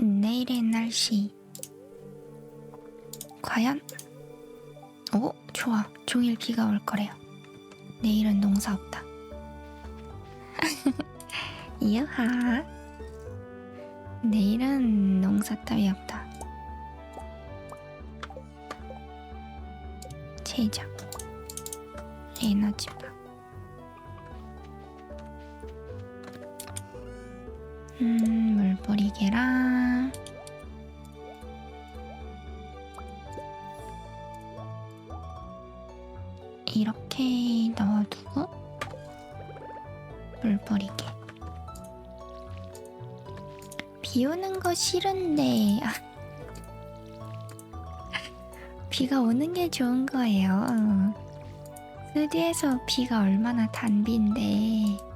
내일의 날씨. 과연? 오, 좋아. 종일 비가 올 거래요. 내일은 농사 없다. 이하하. 내일은 농사 따위 없다. 제작. 에너지바. 음, 물 뿌리개랑 이렇게 넣어두고 물 뿌리개. 비 오는 거 싫은데 아. 비가 오는 게 좋은 거예요. 스튜디에서 비가 얼마나 단비인데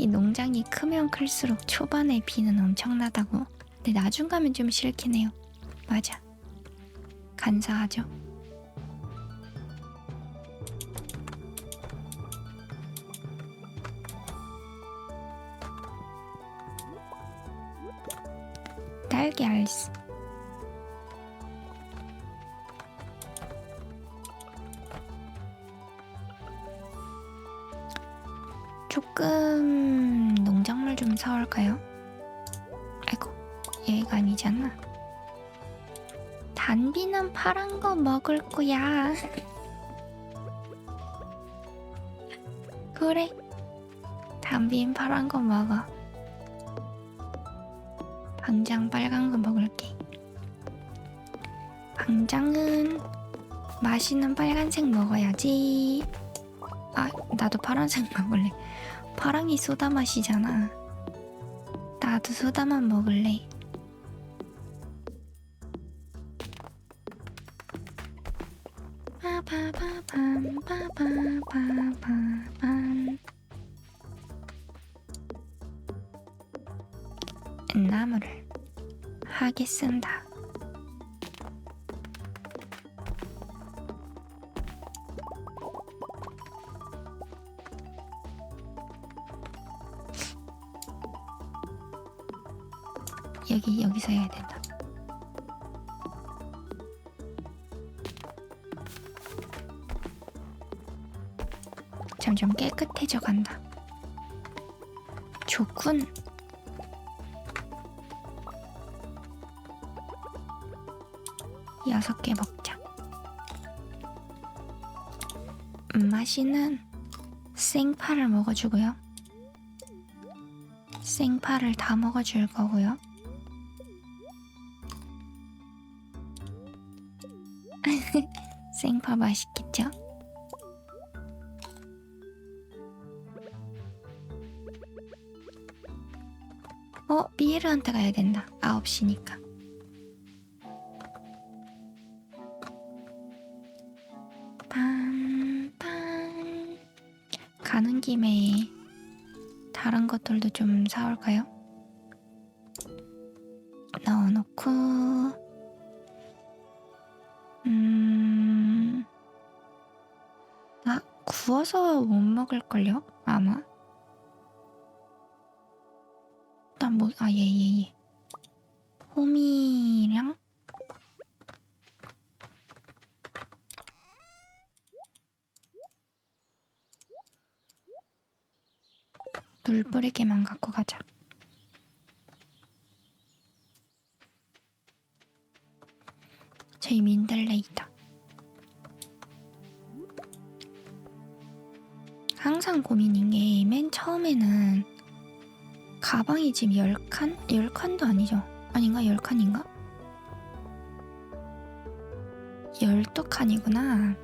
특히 농장이 크면 클수록 초반에 비는 엄청나다고. 근데 나중 가면 좀 싫긴 해요. 맞아. 간사하죠. 딸기 알스. 얘가 아니잖아. 단비는 파란 거 먹을 거야. 그래. 단비는 파란 거 먹어. 방장 빨간 거 먹을게. 방장은 맛있는 빨간색 먹어야지. 아, 나도 파란색 먹을래. 파랑이 소다 맛이잖아. 나도 소다만 먹을래. 하겠습니다. 여기 여기서 해야 된다. 점점 깨끗해져 간다. 좋군. 여섯 개 먹자. 맛이는 생파를 먹어주고요. 생파를 다 먹어줄 거고요. 생파 맛있겠죠? 어, 미에르한테 가야 된다. 9시니까. 것들도 좀 사올까요? 넣어놓고 음... 아, 구워서 못 먹을걸요? 아마? 일단 뭐, 아, 예, 예, 예. 호미랑 물 뿌리개만 갖고 가자. 저희 민들레이다. 항상 고민인 게 맨 처음에는 가방이 지금 10칸? 10칸도 아니죠. 아닌가? 10칸인가? 12칸이구나.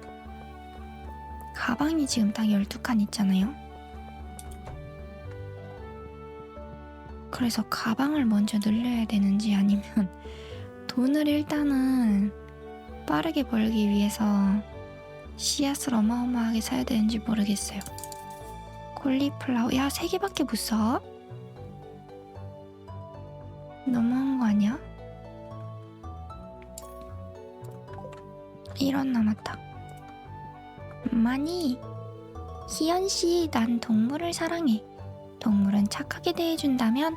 가방이 지금 딱 12칸 있잖아요. 그래서 가방을 먼저 늘려야 되는지 아니면 돈을 일단은 빠르게 벌기 위해서 씨앗을 어마어마하게 사야 되는지 모르겠어요. 콜리플라워 야 세 개밖에 못 사? 너무한 거 아니야? 1원 남았다. 많이 희연 씨, 난 동물을 사랑해. 동물은 착하게 대해준다면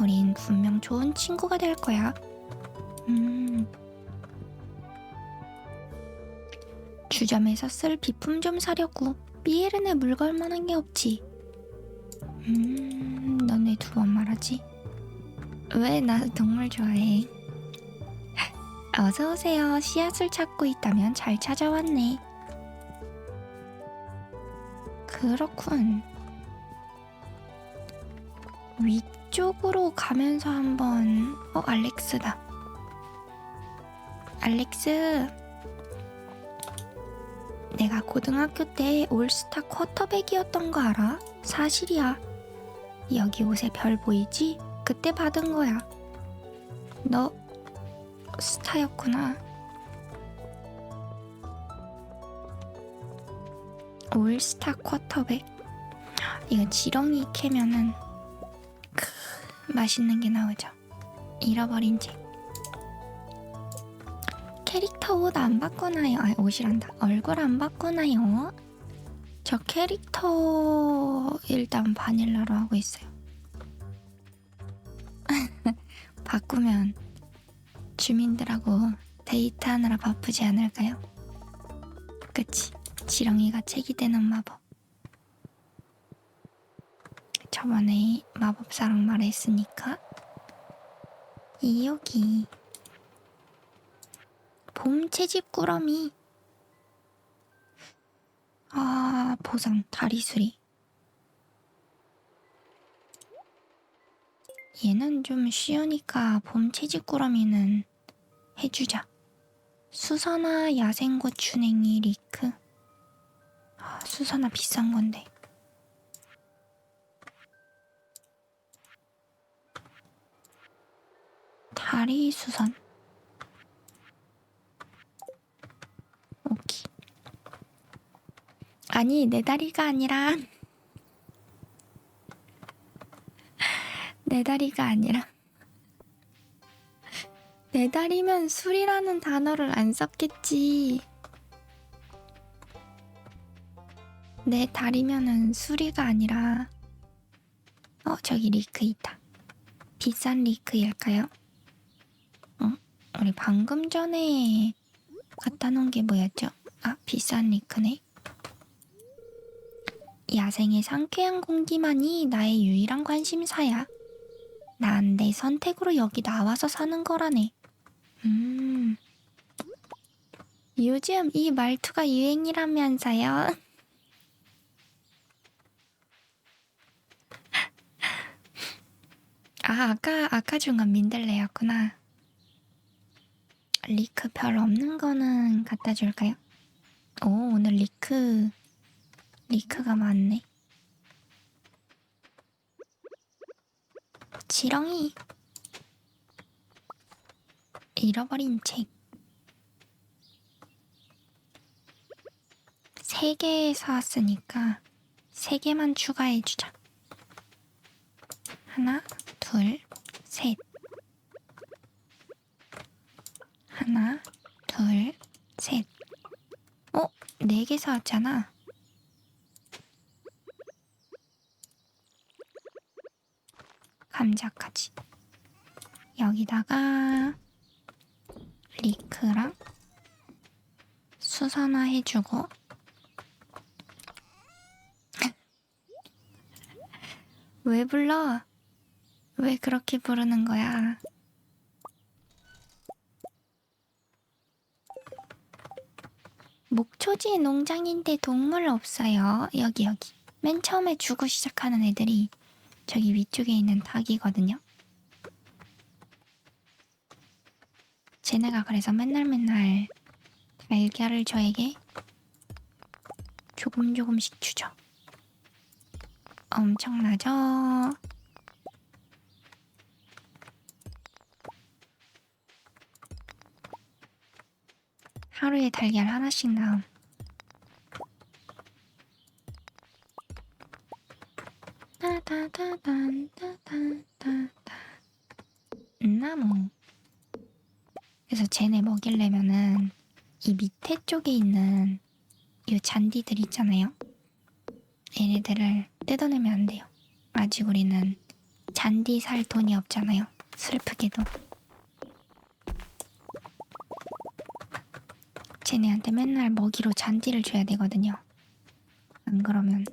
우린 분명 좋은 친구가 될 거야. 음. 주점에서 쓸 비품 좀 사려고 삐에른에 물걸 만한 게 없지. 음, 너네 두 번 말하지? 왜 나 동물 좋아해? 어서 오세요. 씨앗을 찾고 있다면 잘 찾아왔네. 그렇군. 위쪽으로 가면서 한번 어 알렉스다. 알렉스. 내가 고등학교 때 올스타 쿼터백이었던 거 알아? 사실이야. 여기 옷에 별 보이지? 그때 받은 거야. 너 스타였구나. 올스타 쿼터백. 이거 지렁이 캐면은 크, 맛있는 게 나오죠. 잃어버린 책. 캐릭터 옷 안 바꾸나요? 아, 옷이란다. 얼굴 안 바꾸나요? 저 캐릭터 일단 바닐라로 하고 있어요. 바꾸면 주민들하고 데이트하느라 바쁘지 않을까요? 그치. 지렁이가 책이 되는 마법. 저번에 마법사랑 말했으니까. 이 여기. 봄 채집 꾸러미. 아 보상 다리 수리. 얘는 좀 쉬우니까 봄 채집 꾸러미는 해주자. 수선화 야생고추냉이 리크. 아, 수선화 비싼 건데 다리 수선. 오케이. 아니 내 다리가 아니라. 내 다리가 아니라. 내 다리면 술이라는 단어를 안 썼겠지. 내 다리면은 수리가 아니라. 어 저기 리크 있다. 비싼 리크일까요? 어? 우리 방금 전에 갖다 놓은 게 뭐였죠? 아 비싼 리크네 야생의 상쾌한 공기만이 나의 유일한 관심사야 난 내 선택으로 여기 나와서 사는 거라네 음 요즘 이 말투가 유행이라면서요 아, 아까, 아까 준건 민들레였구나. 리크 별 없는 거는 갖다 줄까요? 오, 오늘 리크, 리크가 많네. 지렁이. 잃어버린 책. 세 개 사왔으니까 세 개만 추가해주자. 하나, 둘, 셋. 하나, 둘, 셋. 어? 네개 사왔잖아. 감자까지. 여기다가 리크랑 수선화 해주고 왜 불러? 왜 그렇게 부르는 거야? 목초지 농장인데 동물 없어요. 여기 여기. 맨 처음에 주고 시작하는 애들이 저기 위쪽에 있는 닭이거든요. 쟤네가 그래서 맨날 맨날 달걀을 저에게 조금 조금씩 주죠. 엄청나죠? 하루에 달걀 하나씩 나옴. 따다다단따단따다 나무. 그래서 쟤네 먹이려면은 이 밑에 쪽에 있는 이 잔디들 있잖아요. 얘네들을 뜯어내면 안 돼요. 아직 우리는 잔디 살 돈이 없잖아요. 슬프게도. 쟤네한테 맨날 먹이로 잔디를 줘야 되거든요. 안 그러면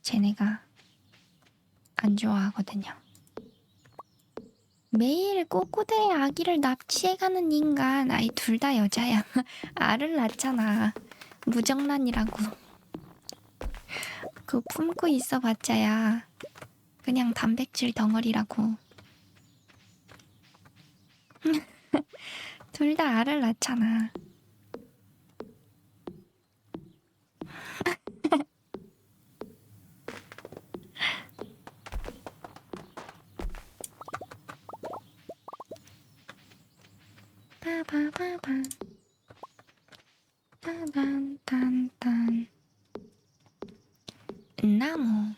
쟤네가 안 좋아하거든요. 매일 꼬꼬대의 아기를 납치해가는 인간. 아이 둘 다 여자야. 알을 낳잖아. 무정란이라고. 그 품고 있어봤자야. 그냥 단백질 덩어리라고. 둘 다 알을 낳잖아. 빠바바바. 딴딴딴딴. 나무.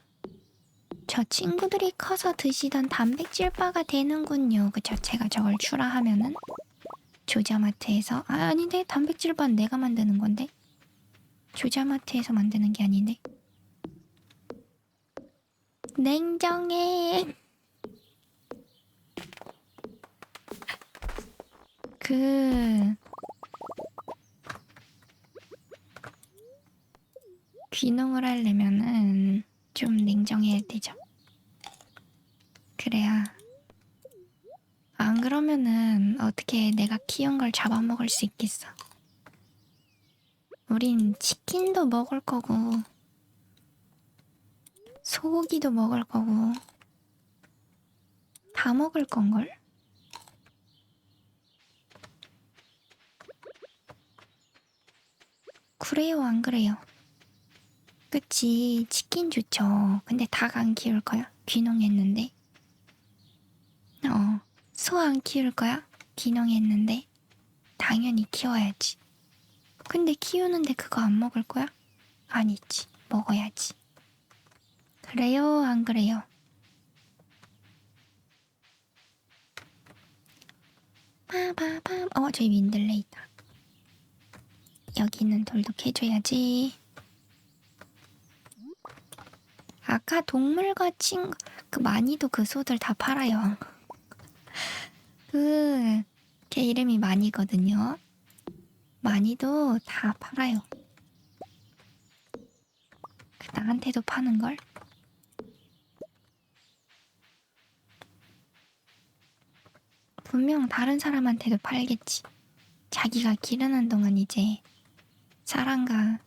저 친구들이 커서 드시던 단백질 바가 되는군요. 그쵸? 제가 저걸 추라하면은 조자마트에서 아, 아닌데 단백질 바는 내가 만드는 건데 조자마트에서 만드는 게 아닌데 냉정해. 그 귀농을 하려면은 좀 냉정해야 되죠. 그래야 안 그러면은 어떻게 내가 키운 걸 잡아먹을 수 있겠어. 우린 치킨도 먹을 거고 소고기도 먹을 거고 다 먹을 건걸? 그래요, 안 그래요? 그치, 치킨 좋죠. 근데 닭 안 키울 거야? 귀농했는데. 어, 소 안 키울 거야? 귀농했는데. 당연히 키워야지. 근데 키우는데 그거 안 먹을 거야? 아니지, 먹어야지. 그래요, 안 그래요? 빠바밤. 어, 저기 민들레 있다. 여기는 돌도 캐줘야지. 아까 동물과 친구 그 많이도 그 소들 다 팔아요. 그 걔 이름이 많이거든요. 많이도 다 팔아요. 그 나한테도 파는 걸? 분명 다른 사람한테도 팔겠지. 자기가 기르는 동안 이제 사랑과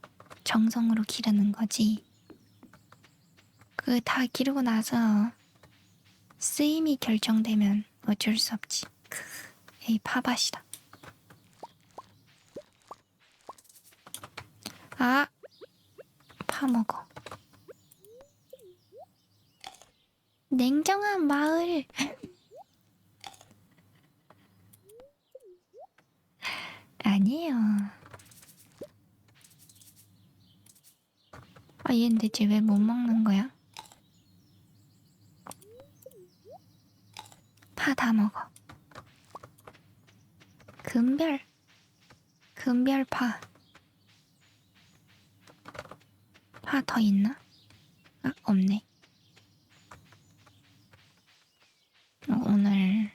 정성으로 기르는 거지. 그 다 기르고 나서 쓰임이 결정되면 어쩔 수 없지. 크, 에이 파밭이다. 아, 파 먹어. 냉정한 마을. 아니에요. 아, 얘는 대체 왜 못 먹는 거야? 파 다 먹어. 금별. 금별파. 파 더 있나? 아, 없네. 어, 오늘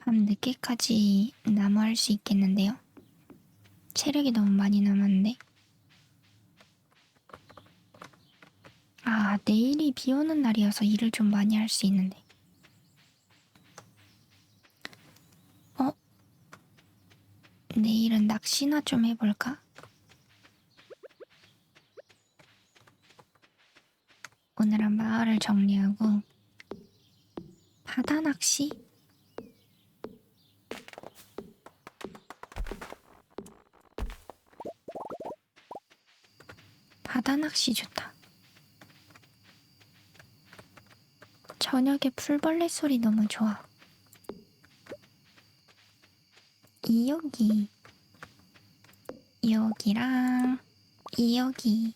밤 늦게까지 나무 할 수 있겠는데요? 체력이 너무 많이 남았는데. 아, 내일이 비 오는 날이어서 일을 좀 많이 할 수 있는데. 어? 내일은 낚시나 좀 해볼까? 오늘은 마을을 정리하고 바다 낚시? 바다 낚시 좋다. 저녁에 풀벌레 소리 너무 좋아. 이 여기, 여기랑 이 여기.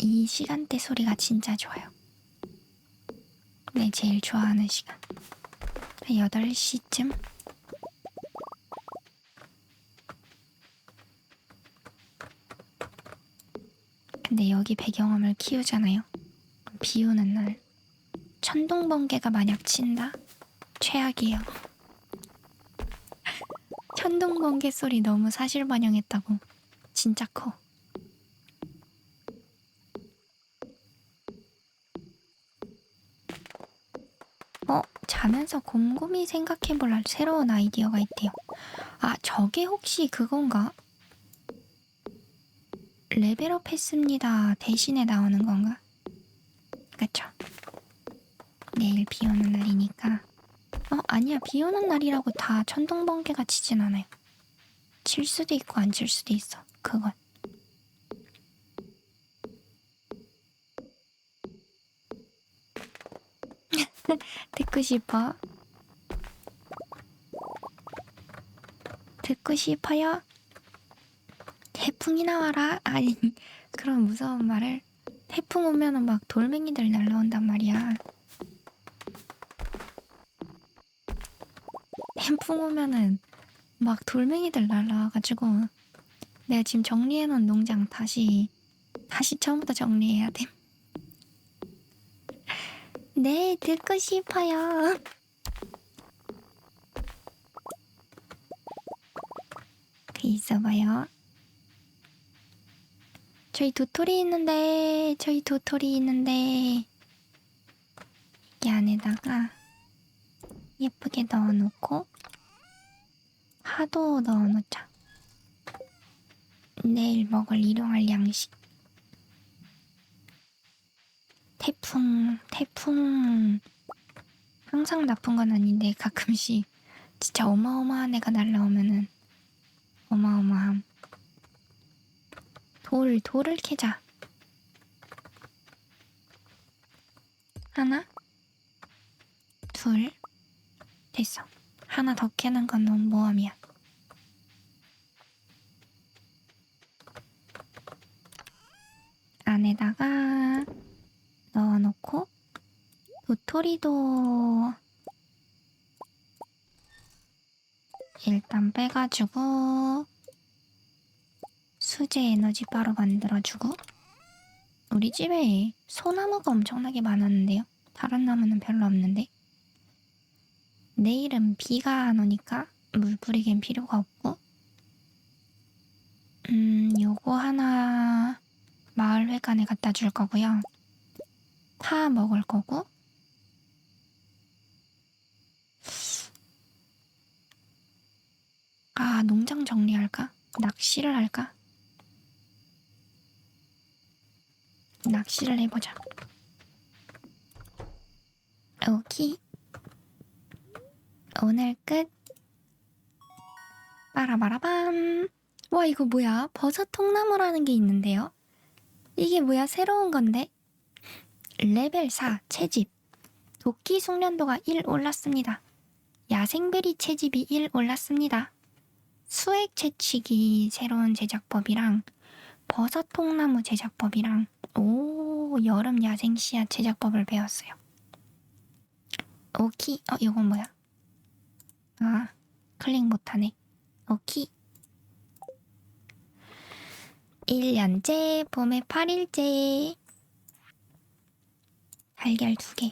이 시간대 소리가 진짜 좋아요. 내 제일 좋아하는 시간. 8시쯤? 근데 여기 배경음을 키우잖아요. 비 오는 날 천둥 번개가 만약 친다? 최악이에요. 천둥 번개 소리 너무 사실 반영했다고. 진짜 커. 어, 자면서 곰곰이 생각해볼 새로운 아이디어가 있대요. 아, 저게 혹시 그건가? 레벨업 했습니다. 대신에 나오는 건가? 그쵸? 내일 비 오는 날이니까. 어, 아니야. 비 오는 날이라고 다 천둥번개가 치진 않아요. 칠 수도 있고 안 칠 수도 있어. 그건. 듣고 싶어? 듣고 싶어요? 태풍이 나와라? 아니, 그런 무서운 말을. 태풍 오면은 막 돌멩이들 날라온단 말이야. 태풍 오면은 막 돌멩이들 날라와가지고 내가 지금 정리해놓은 농장 다시 다시 처음부터 정리해야 돼. 네, 듣고 싶어요. 그 있어봐요. 저희 도토리 있는데, 저희 도토리 있는데, 이 안에다가 예쁘게 넣어놓고, 파도 넣어놓자. 내일 먹을 일용할 양식. 태풍, 태풍. 항상 나쁜 건 아닌데 가끔씩 진짜 어마어마한 애가 날라오면은 어마어마함. 돌, 돌을 캐자. 하나, 둘, 됐어. 하나 더 캐는 건 너무 모함이야. 안에다가 넣어놓고 도토리도 일단 빼가지고 수제 에너지 바로 만들어주고 우리 집에 소나무가 엄청나게 많았는데요. 다른 나무는 별로 없는데 내일은 비가 안 오니까 물 뿌리긴 필요가 없고 음 요거 하나 마을회관에 갖다 줄 거고요. 파 먹을 거고 아 농장 정리할까? 낚시를 할까? 낚시를 해보자. 오케이. 오늘 끝. 빠라바라밤. 와 이거 뭐야? 버섯 통나무라는 게 있는데요. 이게 뭐야? 새로운 건데? 레벨 4 채집 도끼 숙련도가 1 올랐습니다. 야생베리 채집이 1 올랐습니다. 수액 채취기 새로운 제작법이랑 버섯 통나무 제작법이랑 오 여름 야생 씨앗 제작법을 배웠어요. 오키 어 이건 뭐야? 아 클릭 못하네. 오키 1년째 봄에 8일째 달걀 두 개.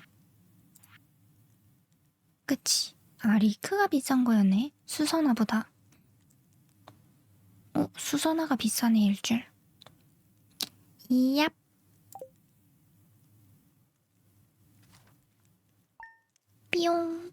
그치. 아, 리크가 비싼 거였네. 수선화보다. 어, 수선화가 비싸네, 일줄. 이얍. 삐용.